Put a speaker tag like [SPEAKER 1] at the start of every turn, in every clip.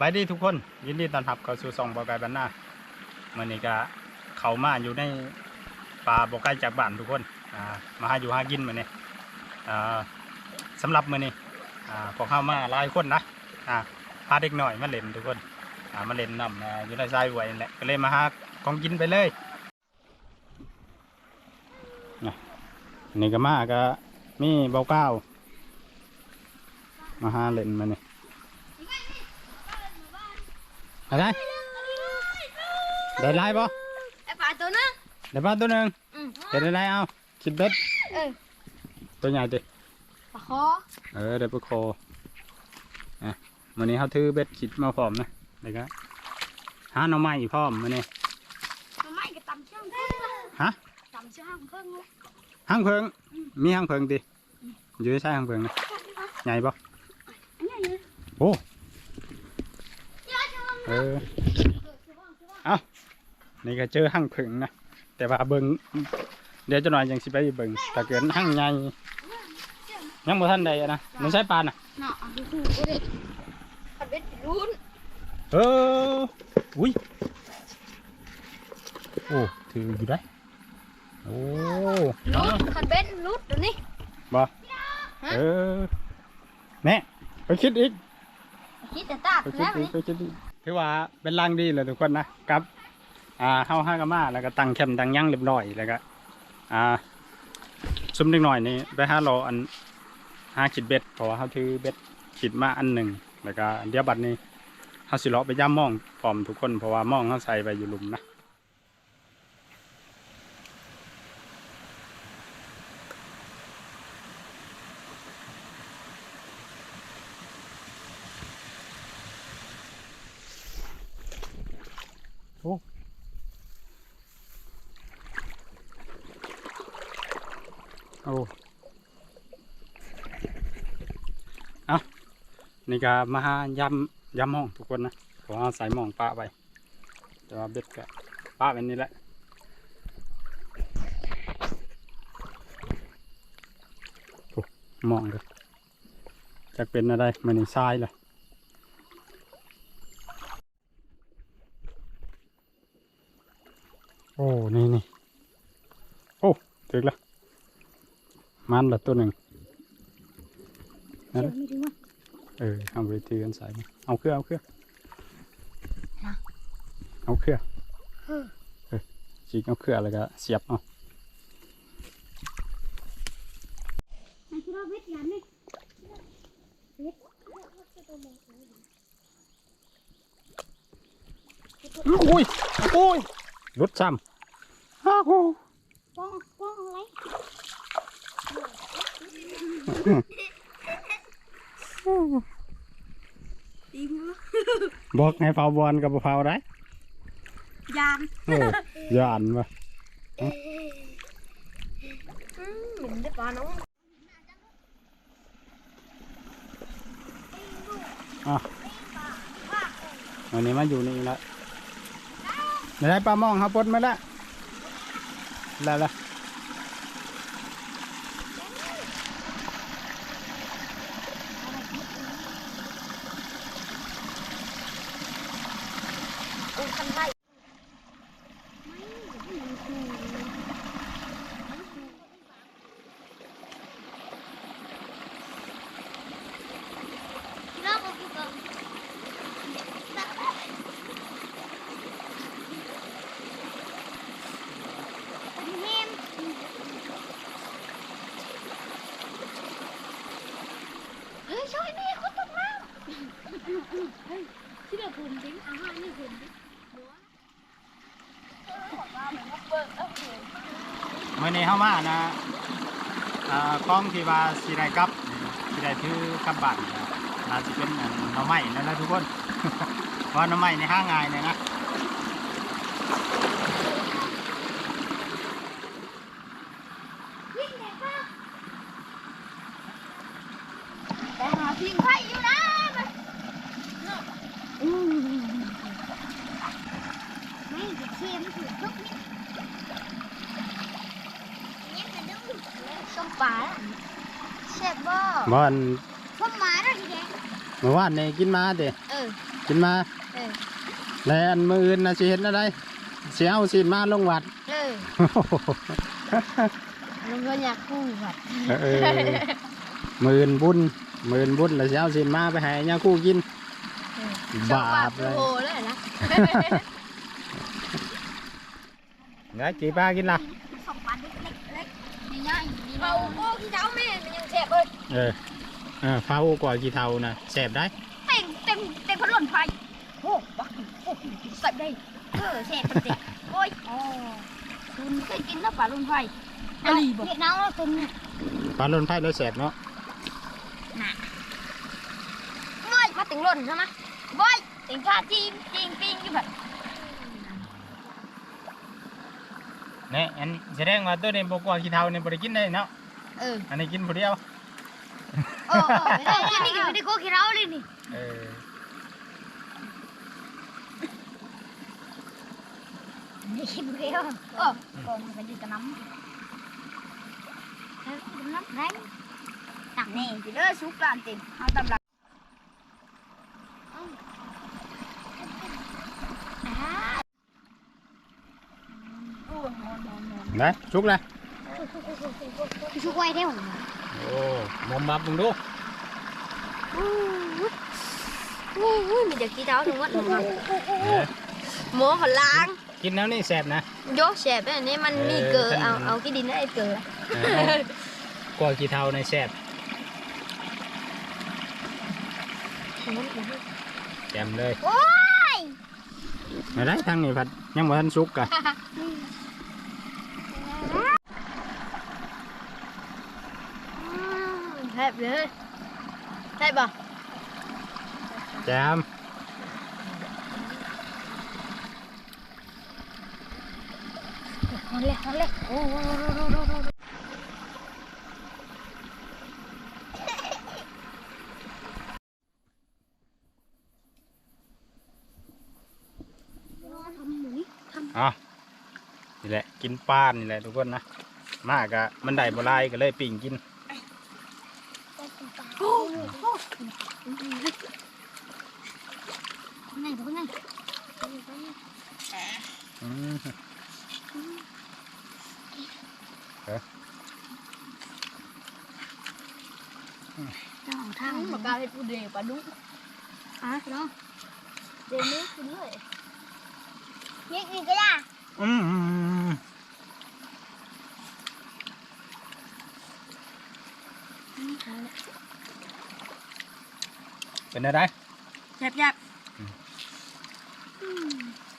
[SPEAKER 1] บายดีทุกคนยินดีต้อนรับเข้าสู่ซองบอไก่บ้านนามื่อนี้ก็เขามาอยู่ในป่าบอไก่จากบ้านทุกคนอ่ามาหาอยู่หากินมื่อนี้อ่าสำหรับมื่อนี้อ่าพวกเข้ามาหลายคนนะอ่าพาเด็กหน่อยมาเล่นทุกคนอ่ามาเล่นน้ำอ่าอยู่ในทรายไว้นั่นแหละก็เลยมาหาของกินไปเลยนะนี่ก็มาก็มีเบาเก้ามาหาเล่นมาเนี่ อะไรได้ไล่ปะ
[SPEAKER 2] ไอ้ปลาตัวนึง
[SPEAKER 1] ได้ปลาตัวหนึ่ง
[SPEAKER 2] อืม
[SPEAKER 1] เห็นได้ไล่เอาคิดเบ็ด
[SPEAKER 2] เออ
[SPEAKER 1] ตัวใหญ่ดิ
[SPEAKER 2] ปลาคอ
[SPEAKER 1] เออได้ปลาโคอะวันนี้เขาถือเบ็ดคิดมาพร้อมนะเดี๋ยวก็หาหน่อไม้พร้อมมาเนี่ย
[SPEAKER 2] มันไม่ก็ตำเชื่องเพิ่งละ
[SPEAKER 1] ฮะ
[SPEAKER 2] ตำเชื่องเพิ่งละ
[SPEAKER 1] ห้างเพิงมีห้างเพิงดิอยู่ใช่ห้างเพิงนะใหญ่ปะ
[SPEAKER 2] อันนี้เลย
[SPEAKER 1] โอ้
[SPEAKER 2] ยอดจัง
[SPEAKER 1] เออ
[SPEAKER 2] เออคือว่าคือว่า
[SPEAKER 1] นี่ก็เจอห้างเพิงนะ แต่ว่าเบิงเดี๋ยวจะหน่อยยังสิไปเบิงแต่เกิดห้างใหญ่ยังบ่ทันใดอะนะมันใช้ปลาน่ะ
[SPEAKER 2] เนาะดูดูดูดิขันเบ็ดรุน
[SPEAKER 1] เอออุ้ยโอ้ถืออยู่ได้โอ้
[SPEAKER 2] รุดขันเบ็ดรุดตัวนี้
[SPEAKER 1] บ่เออแน่ไปคิดอีก
[SPEAKER 2] คิดแต่ตา
[SPEAKER 1] ไปคิด
[SPEAKER 2] แล้ว
[SPEAKER 1] อีก
[SPEAKER 2] นี่
[SPEAKER 1] ไปคิดอีก ถือว่าเป็นร่างดีเลยทุกคนนะครับอ่าเข้าห้ากามาแล้วก็ตั้งแคมป์ตั้งยั่งเรียบร้อยแล้วก็อ่าซุ่มเล็กหน่อยนี่ไปห้ารออันห้าขีดเบ็ดเพราะว่าเขาถือเบ็ดขีดมาอันหนึ่งแล้วก็เดี๋ยวบัดนี้เขาสิเลาะไปย่ามองปอมทุกคนเพราะว่ามองเขาใส่ไปอยู่หลุมนะ นี่ก็มาหายำยำหมองทุกคนนะผมเอาส่หมองปะไปแต่ว่าเบ็ดก็ปะแบบนี้แหละโอ้มองเลยจะเป็นอะไรมันในทรายเลยโอ้นี่นี่โอ้ถึกแล้วมันละตัวหนึ่งนั่น เออเอาไปถือกันใส่มาเอาเครื่องเอาเครื่องเอาเครื่องเออจีกเอาเครื่องแล้วก็เสียบเอา
[SPEAKER 2] มันคือว่าเบ็ดยันนี่เบ็ด
[SPEAKER 1] อุ้ยโอ้ยรุดซ้ำอ้าวโห
[SPEAKER 2] ป้องป้องอะไร ตีมือ
[SPEAKER 1] บอกให้เฝ้าบอลกับบ่เฝ้าได้
[SPEAKER 2] ยาน
[SPEAKER 1] เออย่านวะ
[SPEAKER 2] อืมหนุ่มได้ปลาน้อง
[SPEAKER 1] วันนี้มาอยู่นี่แล้วได้ปลาหมองครับปลดมาแล้วแล้วละ
[SPEAKER 2] โอ้คันไล่เฮ้ยช่วยแม่เขาตกน้ำเฮ้ยที่เดี๋ยวผมดิ้งอาหารนี่ผมดิ้ง
[SPEAKER 1] มื่อนี้เข้ามานะอ่าคล้องที่ว่าสีไรกับสีไรถือกำบันนะน่าจะเป็นนหน่อไม้นั่นแหละทุกคนเพราะน่อไม้ในห้างง่ายเลยนะ
[SPEAKER 2] ไปหาพิงไผ่อยู่นะอืมไม่จะเค็มถูกทุกนิดเนี่ยกระดูกส้ม ปลาแซ่บบ่
[SPEAKER 1] เมื่อวัน
[SPEAKER 2] ส้มหมาด้วยทีเดียว
[SPEAKER 1] เมื่อวานนี่กินมาเด้
[SPEAKER 2] เออ
[SPEAKER 1] กินมา
[SPEAKER 2] เออ
[SPEAKER 1] แล้วอันมืออื่นนะสิเห็นอะไรเสียเอาสิมาลงวัด
[SPEAKER 2] เออลุงก็อยากกู้แบบ
[SPEAKER 1] เออมืออื่นบุญมืออื่นบุญแล้วสิเอาสิมาไปให้ย่าคู่กินบาปเลย
[SPEAKER 2] โอ้เลยนะ
[SPEAKER 1] เดี๋ยวจีป้ากินละ
[SPEAKER 2] สองปันเล็กเล็กๆง่ายๆ เขาโอ้ที่เท้าแม่มันยังแฉบเลย
[SPEAKER 1] เออเออเฝ้ากว่ากี่เท่านะแสบได้
[SPEAKER 2] เต็มเต็มเต็มพัดลมไฟโอ้บักโอ้ใส่ได้เออแฉบเป็นเด็กโอ้ยอ๋อคุณเคยกินแล้วปลาลมไฟอะไรบ่เห็ดน้ำแล้วคุณ
[SPEAKER 1] ปลาลนไผ่แล้วแสบเนาะ
[SPEAKER 2] บ่อยมาถึงหล่นใช่ไหมบ่อยถึงชาจีนจีนปิ้งอยู่แบบ
[SPEAKER 1] เนี่ยอันแสดงว่าตัวนี้บกว่ากี่เท่านี่บริกินได้เนาะ
[SPEAKER 2] เออ
[SPEAKER 1] อันนี้กินผู้เดียว
[SPEAKER 2] เออไม่ได้กินนี่ไม่ได้โคกิเราเลยนี่
[SPEAKER 1] เออ
[SPEAKER 2] ไม่กินเดียวเออก่อนมันจะน้ำน้ำแรงตักนี่จะเลิกสุกการจริงเอาตำลังโอ้ นอนนอนนอน
[SPEAKER 1] ได้ชุกเลย
[SPEAKER 2] ชุกไว้ได้หรอ
[SPEAKER 1] โอ้มอมบับมึงดู
[SPEAKER 2] อู้หูมีเด็กที่เท้าถึงวัดหนู
[SPEAKER 1] เออ
[SPEAKER 2] หมูหันล้าง
[SPEAKER 1] กินแล้วนี่แสบนะ
[SPEAKER 2] ยกแฉบแบบนี้มันนี่เกลือเอาเอากี่ดินได้เกลือ
[SPEAKER 1] เออกว่ากี่เท่าในแสบแจมเลย
[SPEAKER 2] โอ้ย
[SPEAKER 1] มาได้ทางนี้พัดยังบ่ทันสุกกะ
[SPEAKER 2] แทบเลยแทบป่ะ
[SPEAKER 1] แจม
[SPEAKER 2] เอาเลยเอาเลยโอ้โหทำหมูทำ
[SPEAKER 1] อะนี่แหละ กินปลานี่แหละทุกคนนะ มากะมันได้บ่หลายก็เลยปิ่งกิน
[SPEAKER 2] โอ้โหไงตัวไง
[SPEAKER 1] อืม
[SPEAKER 2] เจ้าทางปากกาให้ปูเดียวปลาดุกอะเนาะเดี๋ยวนี้กินเล ยนี่กินก็ได้
[SPEAKER 1] อืมอืมอืมเป็นอะไร
[SPEAKER 2] แยบยับ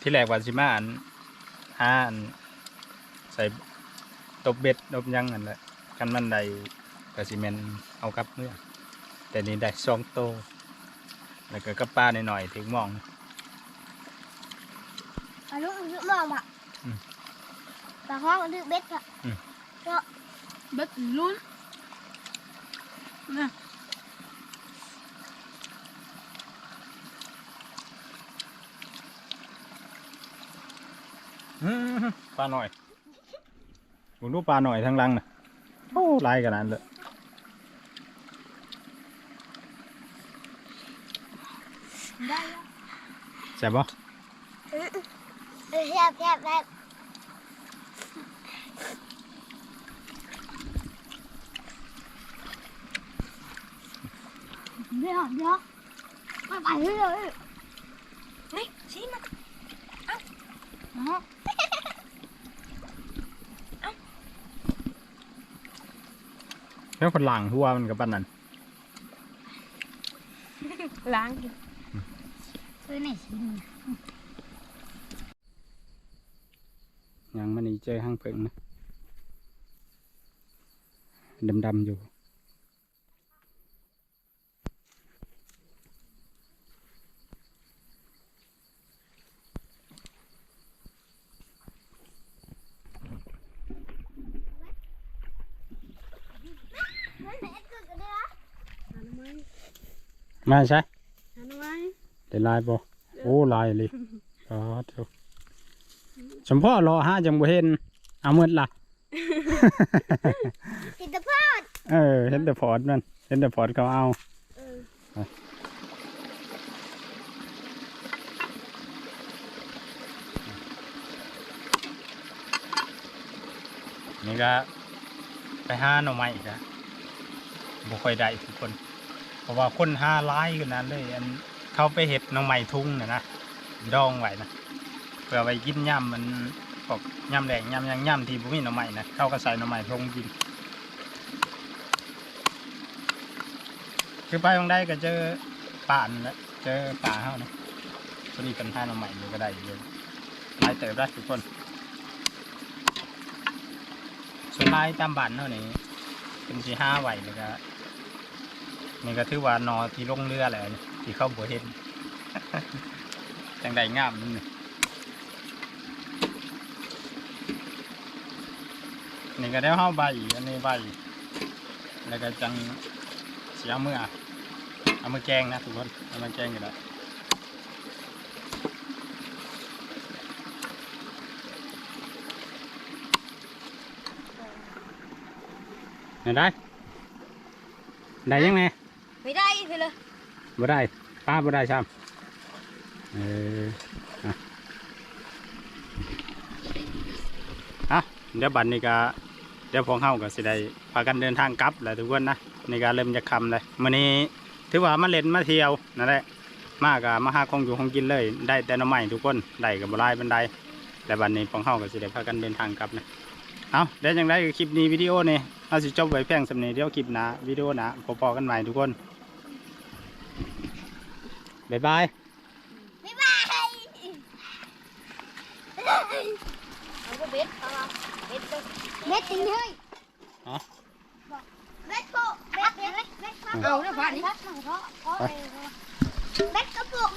[SPEAKER 1] ที่แรกว่าสิมาอันหาอันใส่ตบเบ็ดตบหยังนั่นแหละกันมันได้ก็สิแม่นเอากลับเมื่อ แต่นี่ได้สองโตวแล้วก็กับปลาหน่อยๆถึงมอง
[SPEAKER 2] ปลาดุกเยอะมากอะ
[SPEAKER 1] อืม
[SPEAKER 2] ปลาห้องมันดึกเบ็ดอะ
[SPEAKER 1] อืม
[SPEAKER 2] ก็เบ็ดลุ้นนะ
[SPEAKER 1] อื้อหือปลาหน่อยผมดูปลาหน่อยทางหลังนะโอ้ลายขนาดนั้นเลย
[SPEAKER 2] ได้แล้ว
[SPEAKER 1] แซ่บปะ
[SPEAKER 2] เออแยบแยบแยบเดี๋ยวเดี๋ยวไปไปเลยนี่ชี้มาเอ้าเนาะ
[SPEAKER 1] แล้วคนหลังหัวมันกับปานนั้น
[SPEAKER 2] ล้างกิน ซื้อไหนชิ้น
[SPEAKER 1] ยังมันนี่เจอห้างเพิงนะดำๆอยู่
[SPEAKER 2] นั่นแหละเกิดกันเลยอะทำไม
[SPEAKER 1] มาใช่
[SPEAKER 2] ทำไม
[SPEAKER 1] ได้ลายบ่โอ้ลายเลยอ๋อเถอะสมพ่อรอห้าจังบ่เห็นเอาเมื่อละ
[SPEAKER 2] เห็นแต่พอด
[SPEAKER 1] เออเห็นแต่พอดมันเห็นแต่พอดเขาเอานี่ก็ไปห้าหน่อไม้อีกแล้บุค่อยดทุกคน เพราะว่าคนห้าร้ายกันนั้นเลยอัน เขาไปเห็ดหน่อไม้ทุ่งน่ะนะดองไว้นะเพื่อไปกินย่ำมันพวกย่ำแดงย่ำยังย่ำที่บุมีหน่อไม้นะเขาก็ใส่หน่อไม้ทงกิน คือไปตรงใดก็เจอป่านแล้วเจอป่าเฮานะพอดีกันท่าหน่อไม้อยู่ก็ได้อยู่เลายเติบได้ทุกคนส่วนลายตามบ้านเท่านี้เป็นสีห้าไหวเลยก็นี่ก็ถือว่านอที่ลงเรือแหละนี่ ที่เข้าบัวเห็นจังใดงามนี่นี่ก็ได้ห้าใบอันนี้ใบแล้วก็จังเสียเมื่อเอามาแกงนะทุกคนเอามาแกงกันแล้วเห็นได้ ได้ยังไง
[SPEAKER 2] ไม่ได้เลย
[SPEAKER 1] บ่ได้ป้าบ่ได้ช้ำเอออะเดี๋ยวบัดนี้ก็เดี๋ยวพวกเฮาก็สิได้พากันเดินทางกลับแหละทุกคนนะในการเริ่มจะคำเลยมื้อนี้ถือว่ามาเล่นมาเที่ยวนั่นแหละมาก็มาหาของอยู่ของกินเลย ได้แต่น้ำใหม่ทุกคนได้กับบ่หลายบันไดแต่บัดนี้พวกเฮาก็สิได้พากันเดินทางกลับนะเอาเดี๋ยวจังไดคลิปนี้วิดีโอนี่เอาสิจบไว้เพียงสำเนี้เดี๋ยวคลิปหน้าวิดีโอหน้าพอๆกันใหม่ทุกคน
[SPEAKER 2] Bye bye. Bye bye. Không có biết, không? Biết tôi. Biết tình hơi. Hả? Biết phụ biết biết, biết. biết nó biết đi. Biết có phụ.